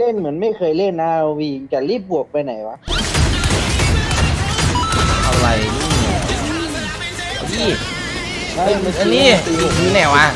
เล่นเหมือนไม่เคยเล่นนะวีจะรีบบวกไปไหนวะ อะไรนี่ไม่เฮ้ยเมื่อันกี้นี้ตีผมนี่ไหนวะ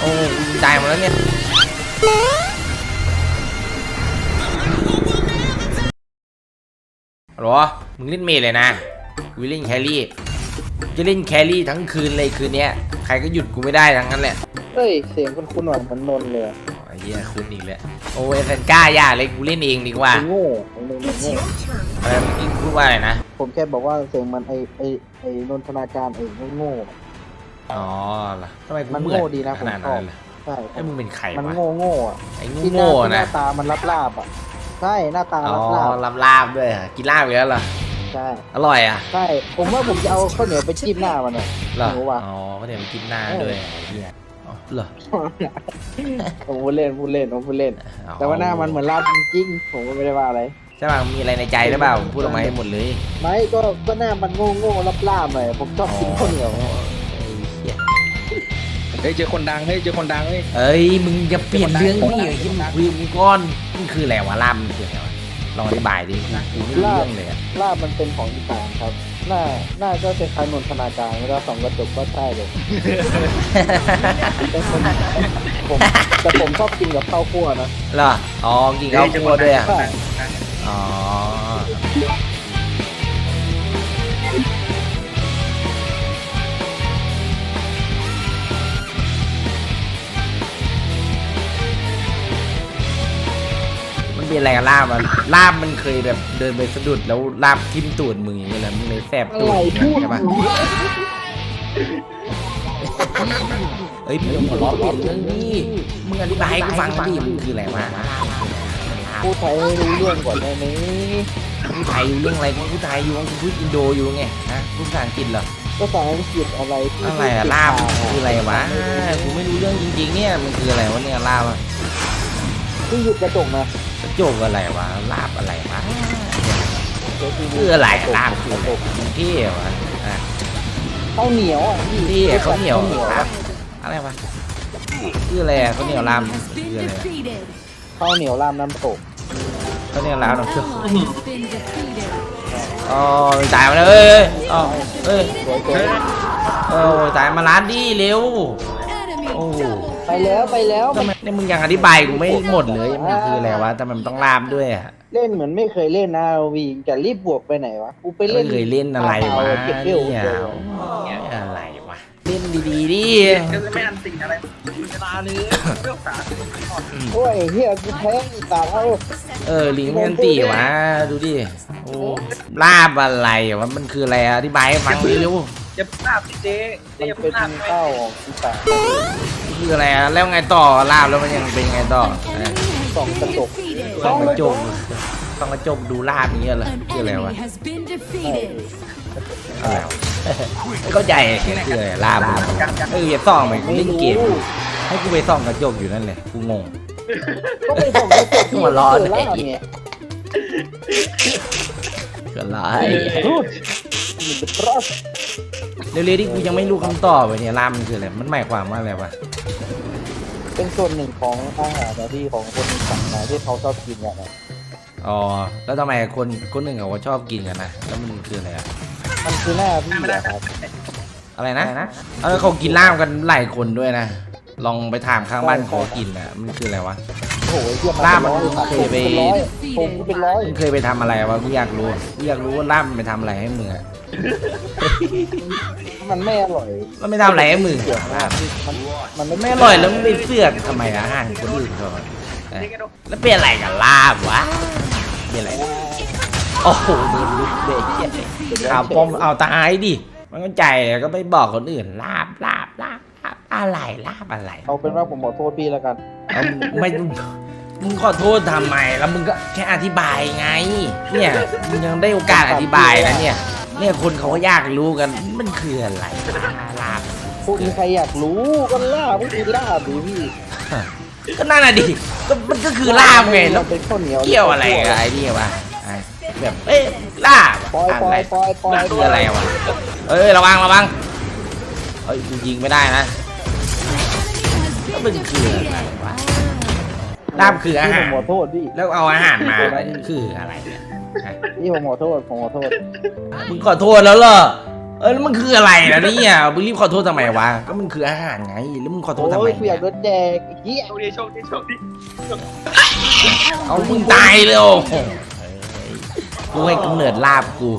โอ้ยตายหมดแล้วเนี่ย หรอ มึงเล่นเมดเลยนะกูเล่นแครี่จะเล่นแครี่ทั้งคืนเลยคืนเนี้ย ใครก็หยุดกูไม่ได้ทั้งนั้นแหละ เฮ้ย เสียงคุณคุณหวานเหมือนนนท์เลยอะอ๋อไอ้ เหี้ยคืนอีกแล้วโอ้ยแฟนก้าอย่าเลยกูเล่นเองดีกว่าโง่ไอ้นนท์มันโง่อะไรเมื่อกี้พูดว่าอะไรนะ ผมแค่บอกว่าเสียงมันไอไอไอนนทนาการไอ้โง่ อ๋อเหรอทำไมกูมันเหมือนโง่ดีนะขนาดผมชนั้นเลยใช่ไอ้มึงเป็นใครมันวะโง่โง่อะไอ้ที่หน้าโง่ที่หนะน้าตามันรับลาบๆอะใช่หน้าตาอ๋อรับลาบลาบลาบด้วยอกินลาบอีกแล้วเหรอใช่อร่อยอะใช่ผมว่าผมจะเอาข้าวเหนียวไปจิ้มหน้ามันอะ เหรอหนูว่ะ อ๋อก็เดี๋ยวมันกินหน้าด้วยไอ้เหี้ย เหรอผมพูดเล่นพูดเล่นผมพูดเล่นอ๋อแต่ว่าหน้ามันเหมือนลาบจริงๆผมก็ไม่ได้ว่าอะไรใช่ป่ะมีอะไรในใจหรือเปล่าพูดออกมาให้หมดเลยไม่ก็ก็หน้ามันโง่โง่รับลาบๆหน่อยผมชอบกินข้าวเหนียวไอ้เหี้ยเฮ้ยเจอคนดังเฮ้ยเจอคนดังเฮ้ยเอ้ยมึงจะเปลี่ยนเรื่องนี่ไอ้ที่มึงคุยกับกูก้อนมันคืออะไรวะลาบมันคืออะไรวะ ลองอธิบายดิกูไม่รู้เรื่องเลยอะลาบมันเป็นของอีสานครับ หน้าหน้าก็คล้ายๆนนทนาการเวลาส่องกระจกก็ใช่เลยแต่ผมผมแต่ผมชอบกินกับข้าวคั่วนะ เหรออ๋อกินข้าวคั่วด้วยอะใช่อ๋อ มันเป็นอะไรกับลาบอะลาบมันเคยแบบเดินไปสะดุดแล้วลาบทิ่มตูดมึงอย่างเงี้ยเลยมึงเลยแสบอะตูดไรพูดใช่ปะเอ้ยมึงอย่าหัวเราะเปลี่ยนเรื่องนี้มึงอธิบายให้กูฟังหน่อยดิมันคืออะไรวะพูดไทยให้รู้เรื่องก่อนได้ไหมพูดไทยอยู่เรื่องอะไรกูพูดไทยอยู่กูพูดอินโดอยู่ไงฮะพูดภาษาอังกฤษเหรอภาษาอังกฤษอะไรที่อะไรอะลาบมันคืออะไรวะกูไม่รู้เรื่องจริงๆเนี่ยมันคืออะไรวะเนี่ยลาบอะที่หยุดกระจกนะกระ โจกอะไรวะลาบอะไรวะเดี๋ยวที่คืออะไรอะลาบคืออะไรมันเท่วะอะข้าวเหนียวอะพี่เท่ข้าวเหนียวข้าวเหนียวลาบอะไรวะคืออะไรอะข้าวเหนียวลาบ has คือ been อะไรอะ defeated. ข้าวเหนียวรามน้ำตกข้าวเหนียวลาบน้ำเชื่อ Ally has been defeated. อ๋อตายมาแล้วเอ้ยอ๋อเอ้ยสวยโอ้ยตายมาร้านดิเร็ว Enemy Oh. double ๆไปแล้วไปแล้วทำไมเนี่ยมึงยังอธิบายกูไม่หมดเลยมันคืออะไรวะทำไมมันต้องลาบด้วยอะเล่นเหมือนไม่เคยเล่นนะวีจะรีบบวกไปไหนวะกูไปไม่เล่น เคยเล่นอะไรวะเก็บเอเนี่วยเดียวอะไรวะเล่นดีๆดิก็ไม่อันติอะไรเวลาเลยเรื่องสารโอ้ยเฮียกูแพ้อีตาเท่าเออลิงเมนตีวะดูดิโอ้ลาบอะไรวะมันคืออะไรอะอธิบายให้ฟังดิเร็ว จะพลาดสิเจ๊มันจะพเป็นลาดข้าวของอีสานคืออะไรอะแล้วไงต่อลาบแล้วมันยังเป็นไงต่อ An เออ enemy has สอง been กระจก defeated. ต้องกระจกต้องกระจกดูลาบอย่างเงี้ยเหรอ An คืออะไรวะ enemy has been defeated. อะไรวะไม่เข้าใจคืออะไรลาบมันเอออย่าส่องไปกูเล่นเกมให้กูไปส่องกระจกอยู่นั่นเลยกูงง ก็ไปส่องกระจกหัวร้อน เจลาบเนี่ยคืออะไร รูดมีเดบรัส เร็วๆที่กูยังไม่รู้คำตอบเลยเนี่ยลาบมันคืออะไรมันหมายความว่าอะไรวะเป็นส่วนหนึ่งของอาหารนะที่ของคนอีสานนะที่เขาชอบกินกันนะอ๋อแล้วทำไมคนคนหนึ่งเขาก็ชอบกินกันนะแล้วมันคืออะไรอะมันคือหน้าพี่อะครับอะไรนะเออเขากินลาบกันหลายคนด้วยนะลองไปถามข้างบ้านเขากินนะมันคืออะไรวะ โอ้โหเยี่ยมลาบมันร้อยเคยไป เป็นร้อยผมก็เป็นร้อยมึงเคยไปทำอะไรวะกูอยากรู้กูอยากรู้ว่าลาบมันไปทำอะไรให้มึงอะมันไม่อร่อยมันไม่ทำอะไรให้มึงเสียอะงลาบมันมันไม่อร่อยแล้วมึงไปเสือกทำไมอาหารคนอื่นเขาอะเออแล้วเป็นอะไรกับลาบวะเป็นอะไรโอ้โหโดนลุกเด็กเอาปมเอาตายดิมันก็ใจก็ไปบอกคนอื่นลาบลาบลาบลาบอะไรลาบอะไรเอาเป็นว่าผมขอโทษพี่แล้วกัน เอาไม่ มึงขอโทษทำไม แล้วมึงก็แค่อธิบายไง เนี่ย มึงยังได้โอกาสอธิบายนะเนี่ย เนี่ยคนเขาก็อยากรู้กัน มันคืออะไรลาบพวกนี้ใครอยากรู้ก็ล่าพวกนี้ล่าดิพี่ก็นั่นน่ะดิ ก็มันก็คือลาบไงแล้วมันเป็นข้าวเหนียวเกี่ยวอะไรกับไอ้นี่วะไอ้แบบเอ้ยลาบปล่อยอะปล่ไรอยปล่อยปล่อยมันคืออะไรวะ เอ้ยระวังระวังเอ้ยกูยิงไม่ได้นะแล้วมันคืออะไรวะ ลาบคืออาพี่หาผรมขอโทษพี่ แล้วเอาอาหารมาคืออะไรเนี่ยฮะพี่ผมขอโทษ ผมขอโทษ มึงขอโทษแล้วเหรอเออแล้วมันคืออะไรนะเนี่ยมึงรีบขอโทษทำไมวะก็มันคืออาหารไงแล้วมึงขอโทษทำโอ้ไมยกูอเนี่ยยากโดนแดกไอ้เหี้ยโชคดีโชคดีโชคดีเอามึงตายเลยโอ้โหกูให้กำเนิดลาบกู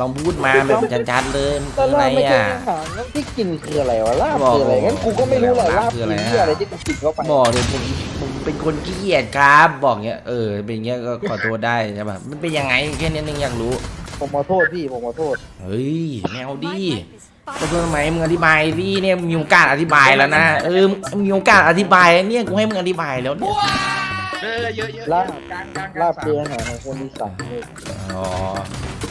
ลองพูดมาแบบชัดๆเลยมันก็คืออะไรลาบไม่ใช่อะ อาหารแล้วที่กินคืออะไรวะลาบบอกคืออะไรงั้นกูก็ไม่รู้แหละลาลาบบคืออะไรคืออะไรที่กูกินเข้าไปบอกเลยมึงมึงเป็นคนขี้เกียจครับ บอกเงี้ยเออเป็นเงี้ยก็ขอโทษได้ใช่ป่ะมันเป็นยังไงแค่นี้นึงอยากรู้ ผมขอโทษพี่ผมขอโทษเฮ้ยแมวดีขอโทษทำไมมึงอธิบายดิเนี่ยมีโอกาสอธิบายแล้วนะเออมีโอกาสอธิบายเนี่ยกูให้มึงอธิบายแล้วเนี่ยเออเยอะเยอะลาบกลางกลางลาบคืออาหารของคนอีสานเลยอ๋อ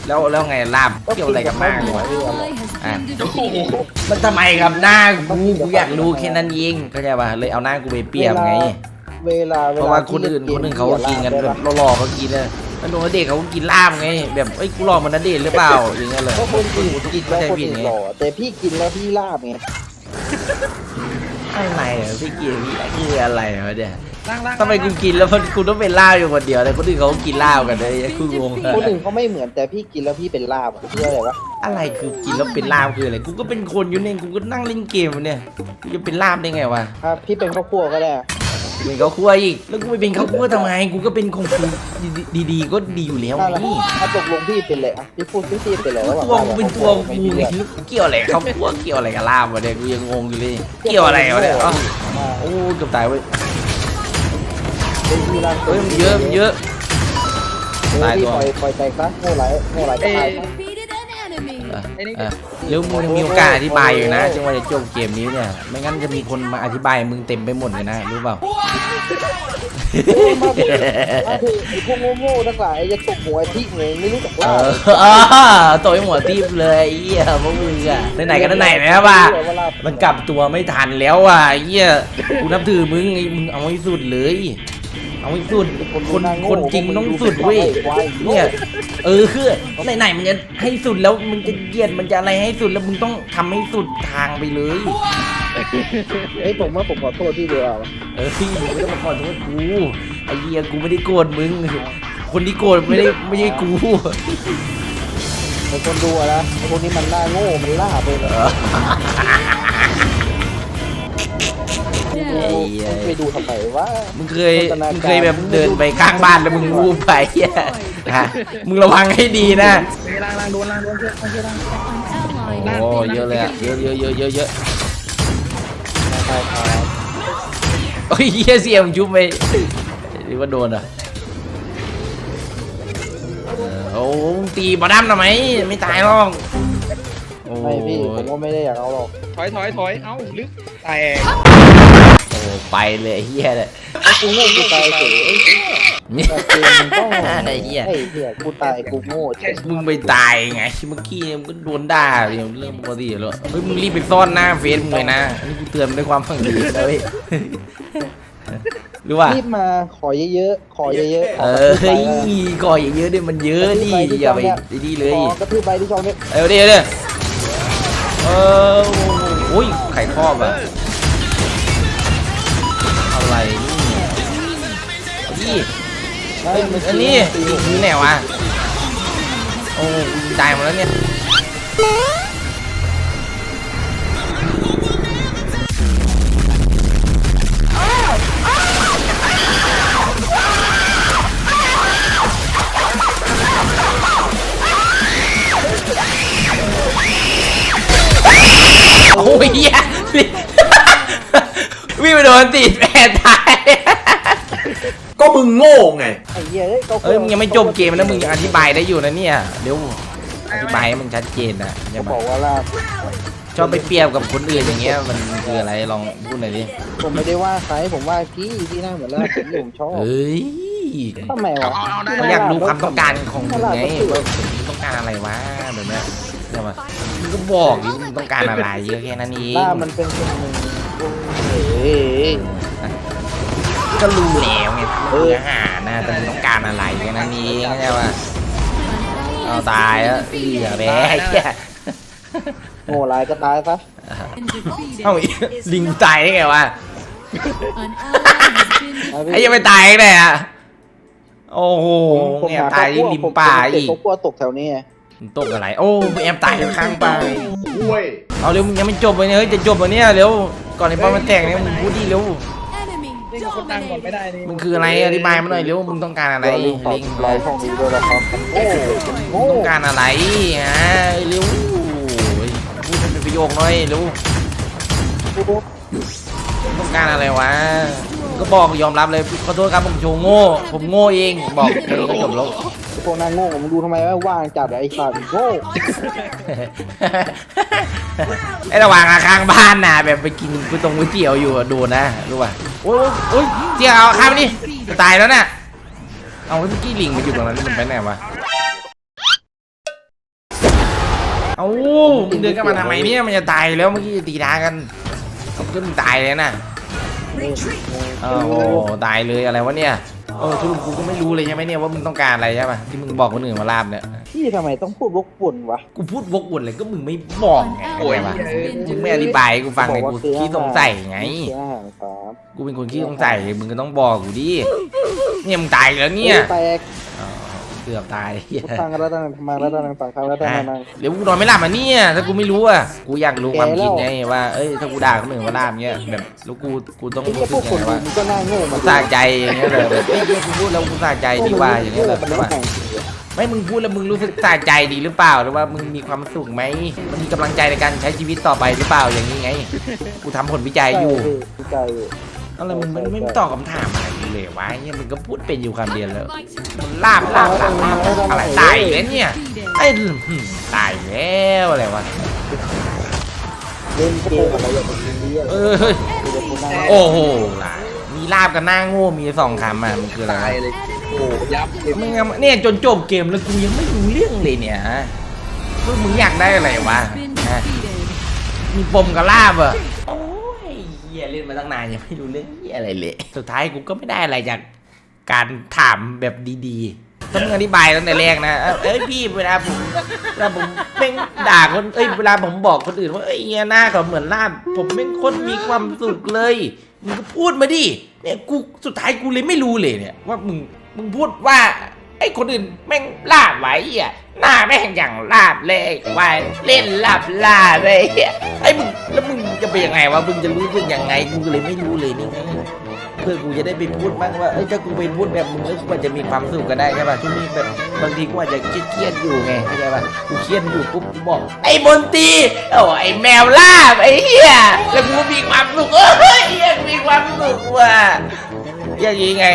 แล้วแล้วไงลาบเกี่ยวอะไรกับหน้ากูวะ Ally has been defeated. มันทำไมกับหน้ากูกูอยากรู้แค่นั้นเองเข้าใจป่ะเลยเอาหน้ากูไปเปรียบไง เวลาเพราะว่าคนอื่นคนอื่นเขาก็กินกันแบบหล่อๆเขากินเลยแล้วโดนเด็กเขากินลาบไง แบบเอ้ยกูหล่อมันนเดชน์หรือเปล่าอย่างเงี้ยเลยก็คนอื่นกินแล้วเข้าใจคนผิดอื่นไงหล่อแต่พี่กินแล้วพี่ลาบไงอะไรอะพี่กินพี่คืออะไรวะเนี่ย ล่างล่างทำไมกูกินแล้วกูต้องเป็นลาบอยู่คนเดียวเลยคนอื่นเขาก็กินลาบกันเลยกูงงคนอื่นเขาไม่เหมือนแต่พี่กินแล้วพี่เป็นลาบอะเพื่ออะไรวะอะไรคือกินแล้วเป็นลาบคืออะไร กูก็เป็นคนอยู่เนี่ย กูก็นั่งเล่นเกมอยู่เนี่ยกูจะเป็นลาบได้ไงวะถ้าพี่เป็นข้าวคั่วก็ได้เป็นข้าวคั่วอีก แล้วกูไปเป็นข้าวคั่วทำไม กูก็เป็นคงคูดีๆก็ดีอยู่แล้วถ้าละนี่ถ้าตกลงพี่เป็นอะไรอะพี่พูดพี่พี่เป็นอะไรระหว่างตัวลาบกูกับเป็นตัวข้าวคั่กูไม่ไงเลือกเกี่ยวอะไรข้าวคั่วเกี่ยวอะไรกับลาบวะเนี่ย กูยังงงอยู่เลย เกี่ยวอะไรวะเนี่ยอ๋อโอ้เกือบตายเว้ย เป็นที่ลาบเฮ้ยมันเยอะมันเยอะเออตายพี่ตัวปล่อยปล่อยแตกซะโง่ไหลโง่ไหลก็ตาย Defeated an enemy. อะอะเดี๋ยวมึงยังมีโอกาสอธิบายอยู่นะจังว่าจะจบเกมนี้เนี่ยไม่งั้นจะมีคนมาอธิบายมึงเต็มไปหมดเลยนะรู้เปล่ามาดิมาดิไอ้พวกโง่ๆทั้งหลายจะตกหัวทิ้งเลยไม่รู้จักเอลาบอเออต่อยหัวทิพย์เลยไอ้เหี้ยพวกมึงอะไหนๆก็ไหนๆนะว่ามันกลับตัวไม่ทันแล้วอะไอ้เหี้ยกูนับถือมึงไอ้มึงเอาให้สุดเลย เอาให้สุดคนคนจริงมันต้องสุดเว้ยเนี่ยเออคือไหนๆมันจะให้สุดแล้วมึงจะเหยียดมันจะอะไรให้สุดแล้วมึงต้องทำให้สุดทางไปเลยเฮ้ยผมว่าผมขอโทษพี่เดียวอะเออพี่มึงไม่ต้องมาขอโทษกูไอ้เหี้ยกูไม่ได้โกรธมึงคนที่โกรธไม่ได้ไม่ใช่กูเป็นคนดูอะนะไอ้พวกนี้มันล่าโง่มันล่าไปเลย เออ Down. ไปดูทำไมวะมึงเคยมึงเคยแบบเดินไปข้างบ้านแล้วมึงวูบไปเหี้ยฮะมึงระวังให้ดีนะเฮ้ยล่างล่างโดนล่างโดนเพื่อนเพื่อนล่าง An ally โอ้ has been เยอะเลยอะเยอะเยอะเยอะเยอะเยอะใช่ครับโอ้ยเหี้ยเสียมงจุ๊บไปหรือว่าโดนอะเออโอ้มึงตีบอดัมทำไมไม่ตายหรอกโอ้ไม่พี่ผมก็ไม่ได้อยากเอาหรอกถอยถอยถอยเอ้าลึกแตกโอ้ ไปเลยไอ้เหี้ยเลยกูโง่กูตายเฉยนี่แต่เกมมันต้องไอ้เหี้ยไอ้เหี้ยกูตายกูโง่เฉยมึงไปตายไงเมื่อกี้มึงก็โดนด่าเรื่องเรื่องปกติแล้วเฮ้ยมึงรีบไปซ่อนหน้าเฟซมึงเลยนะอันนี้กูเตือนด้วยความฝังดีนะเว้ยหรือว่ารีบมาขอเยอะๆขอเยอะๆขเออกระอทืบเฮ้ยใบนะก่อเยอะๆดิมันเยอะดิอย่าไปดีเลยขอกระทืบใบที่ช่องนี้เออเดี๋ยวเดี๋ยวเออโอ้ยไข่ครอบอะ นี่นี่ไม่เอ้ยอันนี้นี่ไหนวะโอ้ยตายหมดแล้วเนี่ยโอ้ยเหี้ยวิ่งไปโดนติดแผลตาย ก็มึงโง่ไง ไอ้เหี้ยเอ้ยขาเอ้ยมึงยังไม่จบเกมนะมึงยังอธิบายได้อยู่นะเนี่ยเดี๋ยวอธิบายให้มันชัดเจนนะอย่าเขาบมาอกว่าลาบชอบไปเปรียบกับคนอื่นอย่างเงี้ยมันคืออะไรลองพูดหน่อยดิผมไม่ได้ว่าใครผมว่ากี้พี่หน้าเหมือนลาบผมผมชอบเอ้ยทำไมวะเขาอยากรู้ความต้องการของมึงไงว่ามึงต้องการอะไรวะแบบเนี้ยใช่ไหมมึงก็บอกดิมึงต้องการอะไรเยอะแค่นั้นเองลาบมันเป็นคนหนึ่งเอ้ย ก็รู้แล้วไงมันคืออาหารนะแต่มึงต้องการอะไรแค่นั้นเองใช่ปะเอาตายแล้วเหี้ยแพ้ไอ้เหี้ยโง่ลายก็ตายซะ been defeated. เอ้าลิงตายได้ไงวะ An ally has been นะพี่ไอ้ยังไม่ตายเลยอะโอ้โหผมเนี่ยหตายที่ริมป่าอีกเขากลัวตกแถวนี้ไงมึงตกอะไร โอ้มึงแอมตายอยู่ข้างป่าห้วยเอาเร็วมึงยังไม่จบเลยเนี่ยเฮ้ยจะจบวันเนี้ยเร็วก่อนไอ้ป้อมมันแตกเนี่ยมึงพูดดิเร็ว คนดังก่อนไม่ dominated. ได้นี่มึงคืออะไรอธิบายมาหน่อยเร็วมึงต้องการอะไรเราลืมขอบลิงไลฟ์ช่องนี้ด้วยนะครับโอ้โหมึงต้องการอะไรฮะเร็วโอ้ยพูดให้เป็นประโยคหน่อยเร็วต้องการอะไรวะมึงก็บอกยอมรับเลยขอโทษครับผมโชว์โง่ ผมโง่เองบอกแค่นี้ก็จบแล้ว พวกนั้นโง่มึงดูทำไมว่าว่างจัดไอ้สัตว์โง่ไอ้ระหว่างข้างบ้านน่ะแบบไปกินก๋วยตงก๋วยเตี๋ยวอยู่อะโดนนะรู้ป่ะโอ้ยโอ้ยเจียเอาข้ามไปดิจะตายแล้วน่ะเอาเมื่อกี้ลิงมาอยู่ตรงนั้นมันไปไหนวะเอามึงเดินกันมาทำไมเนี่ยมันจะตายแล้วเมื่อกี้จะตีดากันเอาขึ้นตายเลยน่ะโอ้โหตายเลยอะไรวะเนี่ย เออสรุปกูก็ไม่รู้เลยใช่ไหมเนี่ยว่ามึงต้องการอะไรใช่ป่ะที่มึงบอกคนอื่นมาลาบเนี่ย พี่ทำไมต้องพูดวกวนวะ กูพูดวกวนเลยก็มึงไม่บอกไงเข้าใจปะมึงไม่อธิบายให้กูฟังไงกูขี้สงสัยไงเสียอาหารครับกูเป็นคนขี้สงสัยมึงก็ต้องบอกกูดิเนี่ยมึงตายแล้วเนี่ย แตกอ๋อ เกือบตายเหี้ยพุทธังรัตนังธรรมังรัตนังสังฆังรัตอะนังเดี๋ยวกูนอนไม่หลับอะเนี่ย ถ้ากูไม่รู้อะ กูอยากรู้ความคิดไงว่า เอ้ย ถ้ากูด่าคนอื่นว่าลาบเงี้ย แบบแล้วกู กูต้องไอ้รู้เหี้ยสึพวกกคนยังไงดูว่ามันก็น่าโง่มากูสะใจอย่างเงี้ยเลยแบบเอ้ยกูพูดแล้วกูสะใจดีว่าอย่างเงี้ยเลยมันใช่ไม่ปะแข่งจริงเลยไม่มึงพูดแล้วมึงรู้สึกสะใจดีหรือเปล่าหรือว่ามึงมีความสุขไหมมันมีกำลังใจในการใช้ชีวิตต่อไปหรือเปล่าอย่างนี้ไง กูทำผลวิจัยอยู่พี่ใจ อยู่อะไรมึงไม่ไม่ตอบคำถามอะไรเลยวะเนี่ยมึงก็พูดเป็นอยู่คำเดียวแล้วมันลาบลาบลาบลาบอะไรตายแล้วเนี่ย Defeated. ไอ้หืมตายแล้วอะไรวะเล่นเกมอะไรอย่างนี้อะไรเออเฮ้ยมีแต่คนน่าโอ้โหล่ะมีลาบกับหน้าโง่มีสองคำอะมันคืออะไรตายวะเลยโอ้ยับเต็มมึงยังเนี่ยจนจบเกมแล้วกูยังไม่รู้เรื่องเลยเนี่ยฮะพวกมึงอยากได้อะไรวะ Been ฮะ defeated. มีปมกับลาบอะโอ้ยเฮี ยเล่นมาตั้งนานยังไม่รู้เรื่องเฮียอะไรเลยสุดท้ายกูก็ไม่ได้อะไรจากการถามแบบดีๆถ้ามึงอธิบายตั้งแต่แรกนะเอ้ยเอ้ยพี่เวลาผมเวลาผมเป็นด่าคนเอ้ยเวลาผมบอกคนอื่นว่าเอ้ยเฮียหน้าเขาเหมือนลาบผมเป็นคนมีความสุขเลยมึงก็พูดมาดิเนี่ยกูสุดท้ายกูเลยไม่รู้เลยเนี่ยว่ามึงมึงพูดว่า ไอ้คนอื่นแม่งลาบไว้อะหน้าแม่งอย่างลาบเลยว่าเล่นลาบลาบเลยไอ้มึงแล้วมึงจะไปยังไงวะมึงจะรู้สึกยังไงกูเลยไม่รู้เลยนี่ไงเพื่อกูจะได้ไปพูดบ้างว่าเอ้ยถ้ากูไปพูดแบบมึงแล้วกูอาจจะมีความสุขก็ได้ใช่ป่ะช่วงนี้แบบบางทีกูอาจจะเครียดอยู่ไงเข้าใจป่ะกูเครียดอยู่ปุ๊บกูบอก ไอ้มนตีโอ้ไอ้แมวลาบไอ้เหี้ยแล้วกูมีความสุขเอ้ยเหี้ยมีความสุขว่ะอย่างงี้ไง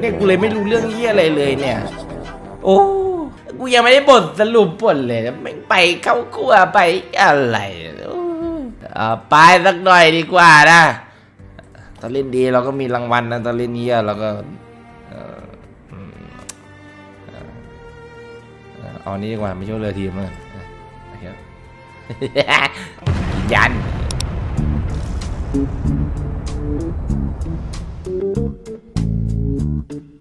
เนี่ยกูเลยไม่รู้เรื่องเหี้ยอะไรเลยเนี่ย โอ้กูยังไม่ได้บทสรุปบทเลยนะแม่ไปเข้าครัวไปอะไรอ้อ่าไปสักหน่อยดีกว่านะถ้าเล่นดีเราก็มีรางวัลนะถ้าเล่นเหี้ยเราก็เอานี้ดีกว่าไม่ช่วยเรือทีมเลยโอเคยืน ยั